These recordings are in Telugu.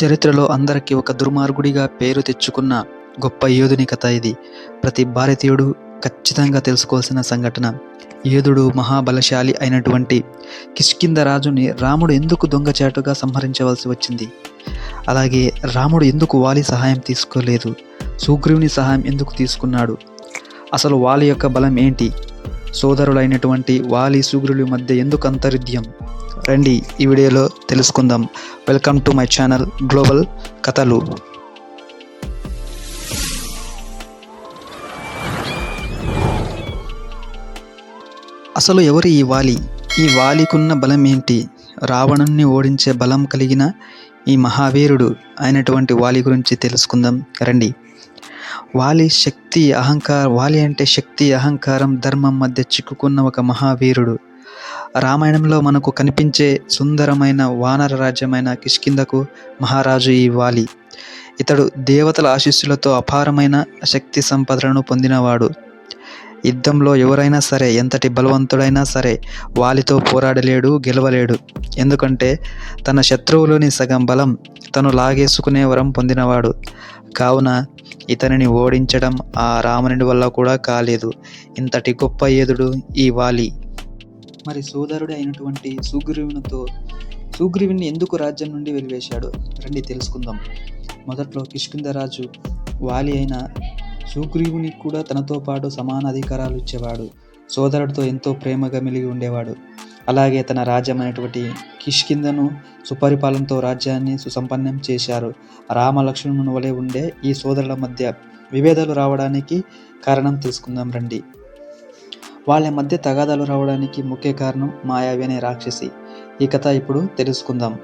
చరిత్రలో అందరికీ ఒక దుర్మార్గుడిగా పేరు తెచ్చుకున్న గొప్ప యోధుని కథ ఇది. ప్రతి భారతీయుడు ఖచ్చితంగా తెలుసుకోవాల్సిన సంఘటన. యోధుడు మహాబలశాలి అయినటువంటి కిష్కింద రాజుని రాముడు ఎందుకు దొంగచాటుగా సంహరించవలసి వచ్చింది? అలాగే రాముడు ఎందుకు వాలి సహాయం తీసుకోలేదు? సుగ్రీవుని సహాయం ఎందుకు తీసుకున్నాడు? అసలు వాలి యొక్క బలం ఏంటి? సోదరులైనటువంటి వాలి సుగ్రీవుల మధ్య ఎందుకు అంతరిద్యం రండి ఈ వీడియోలో తెలుసుకుందాం. Welcome to my channel global కథలు అసలు ఎవరు ఈ వాలి? ఈ వాలికున్న బలం ఏంటి? రావణుణ్ణి ఓడించే బలం కలిగిన ఈ మహావీరుడు అయినటువంటి వాలి గురించి తెలుసుకుందాం. రండి. వాలి శక్తి అహంకార వాలి అంటే శక్తి అహంకారం ధర్మం మధ్య చిక్కుకున్న ఒక మహావీరుడు. రామాయణంలో మనకు కనిపించే సుందరమైన వానర రాజ్యమైన కిష్కిందకు మహారాజు ఈ వాలి. ఇతడు దేవతల ఆశీస్సులతో అపారమైన శక్తి సంపదలను పొందినవాడు. యుద్ధంలో ఎవరైనా సరే ఎంతటి బలవంతుడైనా సరే వాలితో పోరాడలేడు గెలవలేడు. ఎందుకంటే తన శత్రువులోని సగం బలం తను లాగేసుకునే వరం పొందినవాడు. కావున ఇతనిని ఓడించడం ఆ రావణుడి వల్ల కూడా కాలేదు. ఇంతటి గొప్ప ఏదుడు ఈ వాలి. మరి సోదరుడు అయినటువంటి సుగ్రీవునితో సుగ్రీవుని ఎందుకు రాజ్యం నుండి వెలివేశాడు? రండి తెలుసుకుందాం. మొదట్లో కిష్కిందరాజు వాలి అయిన సుగ్రీవునికి కూడా తనతో పాటు సమాన అధికారాలు ఇచ్చేవాడు సోదరుడితో ఎంతో ప్రేమగా మెలిగి ఉండేవాడు. అలాగే తన రాజ్యమైనటువంటి కిష్కిందను సుపరిపాలనతో రాజ్యాన్ని సుసంపన్నం చేశారు. రామ లక్ష్మణుని వలె ఉండే ఈ సోదరుల మధ్య విభేదాలు రావడానికి కారణం తెలుసుకుందాం రండి. వాళ్ళ మధ్య తగాదాలు రావడానికి ముఖ్య కారణం మాయావి అనే రాక్షసి. ఈ కథ ఇప్పుడు తెలుసుకుందాం.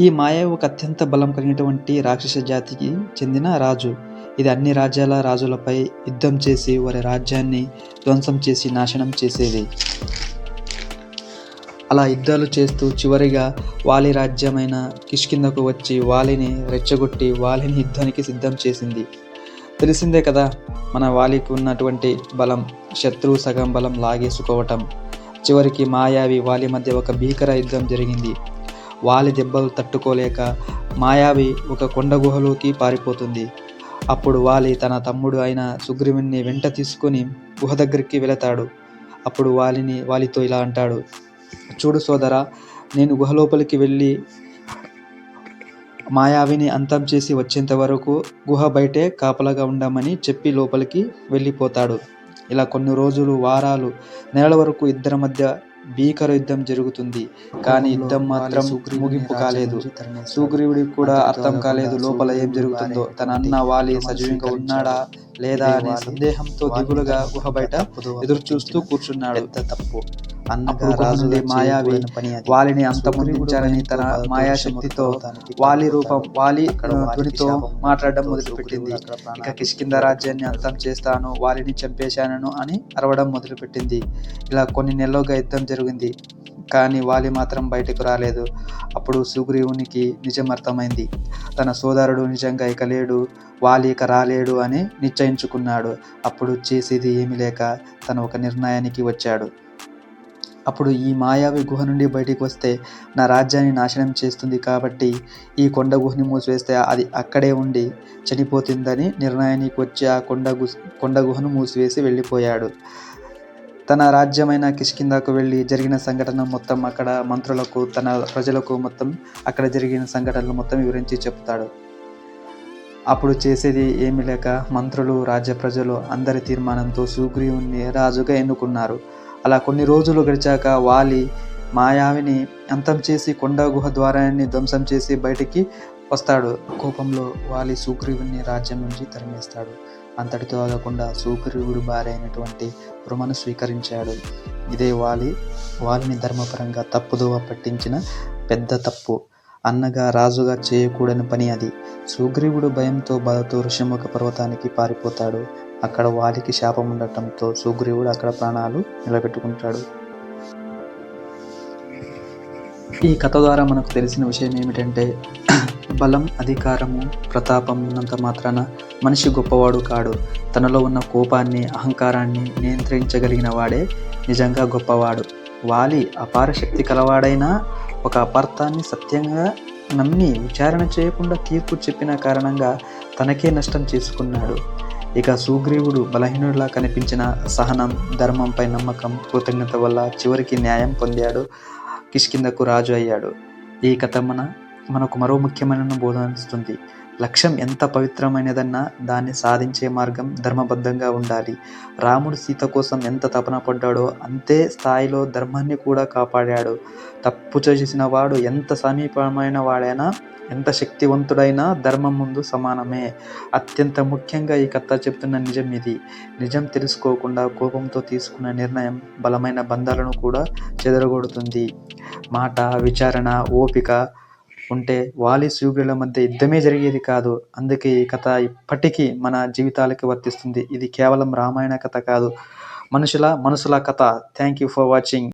ఈ మాయావి ఒక అత్యంత బలం కలిగినటువంటి రాక్షస జాతికి చెందిన రాజు. ఇది అన్ని రాజ్యాల రాజులపై యుద్ధం చేసి వారి రాజ్యాన్ని ధ్వంసం చేసి నాశనం చేసేది. అలా యుద్ధాలు చేస్తూ చివరిగా వాలి రాజ్యమైన కిష్కిందకు వచ్చి వాలిని రెచ్చగొట్టి వాలిని యుద్ధానికి సిద్ధం చేసింది. తెలిసిందే కదా మన వాలికి ఉన్నటువంటి బలం శత్రువు సగం బలం లాగేసుకోవటం. చివరికి మాయావి వాలి మధ్య ఒక భీకర యుద్ధం జరిగింది. వాలి దెబ్బలు తట్టుకోలేక మాయావి ఒక కొండ గుహలోకి పారిపోతుంది. అప్పుడు వాలి తన తమ్ముడు అయిన సుగ్రీవుని వెంట తీసుకొని గుహ దగ్గరికి వెళతాడు. అప్పుడు వాలిని వాలితో ఇలా అంటాడు చూడు సోదరా నేను గుహ లోపలికి వెళ్ళి మాయావిని అంతం చేసి వచ్చేంత వరకు గుహ బయటే కాపలాగా ఉండమని చెప్పి లోపలికి వెళ్ళిపోతాడు. ఇలా కొన్ని రోజులు వారాలు నెలల వరకు ఇద్దరి మధ్య భీకర యుద్ధం జరుగుతుంది. కానీ యుద్ధం మాత్రం ముగింపు కాలేదు. సుగ్రీవుడికి కూడా అర్థం కాలేదు లోపల ఏం జరుగుతుందో. తన అన్న వాలి సజీవంగా ఉన్నాడా లేదా అనే సందేహంతో దిగులుగా గుహ బయట ఎదురు చూస్తూ కూర్చున్నాడు. తప్పు. అన్నప్పుడు రాజు మాయావి వాలిని అంతమొందించాలని తన మాయాశక్తితో వాలి రూపం వాలి ధ్వనితో మాట్లాడడం మొదలుపెట్టింది. ఇక కిష్కింద రాజ్యాన్ని అంతం చేస్తాను వాలిని చంపేశాను అని అరవడం మొదలుపెట్టింది. ఇలా కొన్ని నెలలుగా యుద్ధం జరిగింది కానీ వాలి మాత్రం బయటకు రాలేదు. అప్పుడు సుగ్రీవునికి నిజం అర్థమైంది. తన సోదరుడు నిజంగా ఇక లేడు వాలి ఇక రాలేడు అని నిశ్చయించుకున్నాడు. అప్పుడు చేసేది ఏమీ లేక తను ఒక నిర్ణయానికి వచ్చాడు. అప్పుడు ఈ మాయావి గుహ నుండి బయటికి వస్తే నా రాజ్యాన్ని నాశనం చేస్తుంది కాబట్టి ఈ కొండ గుహని మూసివేస్తే అది అక్కడే ఉండి చనిపోతుందని నిర్ణయానికి వచ్చి ఆ కొండ గు కొండ గుహను మూసివేసి వెళ్ళిపోయాడు. తన రాజ్యమైన కిష్కిందాకు వెళ్ళి జరిగిన సంఘటన మొత్తం అక్కడ మంత్రులకు తన ప్రజలకు మొత్తం అక్కడ జరిగిన సంఘటనలు మొత్తం వివరించి చెప్తాడు. అప్పుడు చేసేది ఏమీ లేక మంత్రులు రాజ్య ప్రజలు అందరి తీర్మానంతో సుగ్రీవుని రాజుగా ఎన్నుకున్నారు. అలా కొన్ని రోజులు గడిచాక వాలి మాయావిని అంతం చేసి కొండ గుహ ద్వారాన్ని ధ్వంసం చేసి బయటికి వస్తాడు. కోపంలో వాలి సుగ్రీవుని రాజ్యం నుంచి తరిమేస్తాడు. అంతటితో ఆగకుండా సుగ్రీవుడు భార్య అయినటువంటి రుమను స్వీకరించాడు. ఇదే వాలి వాలిని ధర్మపరంగా తప్పుదోవ పట్టించిన పెద్ద తప్పు. అన్నగా రాజుగా చేయకూడని పని అది. సుగ్రీవుడు భయంతో బాధతో ఋషముఖ పర్వతానికి పారిపోతాడు. అక్కడ వాలికి శాపం ఉండటంతో సుగ్రీవుడు అక్కడ ప్రాణాలు నిలబెట్టుకుంటాడు. ఈ కథ ద్వారా మనకు తెలిసిన విషయం ఏమిటంటే బలం అధికారము ప్రతాపం ఉన్నంత మాత్రాన మనిషి గొప్పవాడు కాడు. తనలో ఉన్న కోపాన్ని అహంకారాన్ని నియంత్రించగలిగిన వాడే నిజంగా గొప్పవాడు. వాలి అపార శక్తి కలవాడైనా ఒక అపార్థాన్ని సత్యంగా నమ్మి విచారణ చేయకుండా తీర్పు చెప్పిన కారణంగా తనకే నష్టం చేసుకున్నాడు. ఇక సుగ్రీవుడు బలహీనుడిలా కనిపించిన సహనం ధర్మంపై నమ్మకం కృతజ్ఞత వల్ల చివరికి న్యాయం పొందాడు కిష్కిందకు రాజు అయ్యాడు. ఈ కథ మన మనకు మరో ముఖ్యమైన బోధనిస్తుంది లక్ష్యం ఎంత పవిత్రమైనదన్నా దాన్ని సాధించే మార్గం ధర్మబద్ధంగా ఉండాలి. రాముడు సీత కోసం ఎంత తపన పడ్డాడో అంతే స్థాయిలో ధర్మాన్ని కూడా కాపాడాడు. తప్పు చేసిన వాడు ఎంత సమీపమైన వాడైనా ఎంత శక్తివంతుడైనా ధర్మం ముందు సమానమే. అత్యంత ముఖ్యంగా ఈ కథ చెప్తున్న నిజం ఇది. నిజం తెలుసుకోకుండా కోపంతో తీసుకున్న నిర్ణయం బలమైన బంధాలను కూడా చెదరగొడుతుంది. మాట విచారణ ఓపిక ఉంటే వాలి సూర్యుల మధ్య యుద్ధమే జరిగేది కాదు. అందుకే ఈ కథ ఇప్పటికీ మన జీవితాలకి వర్తిస్తుంది. ఇది కేవలం రామాయణ కథ కాదు. మనుషుల మనసుల కథ. Thank you for watching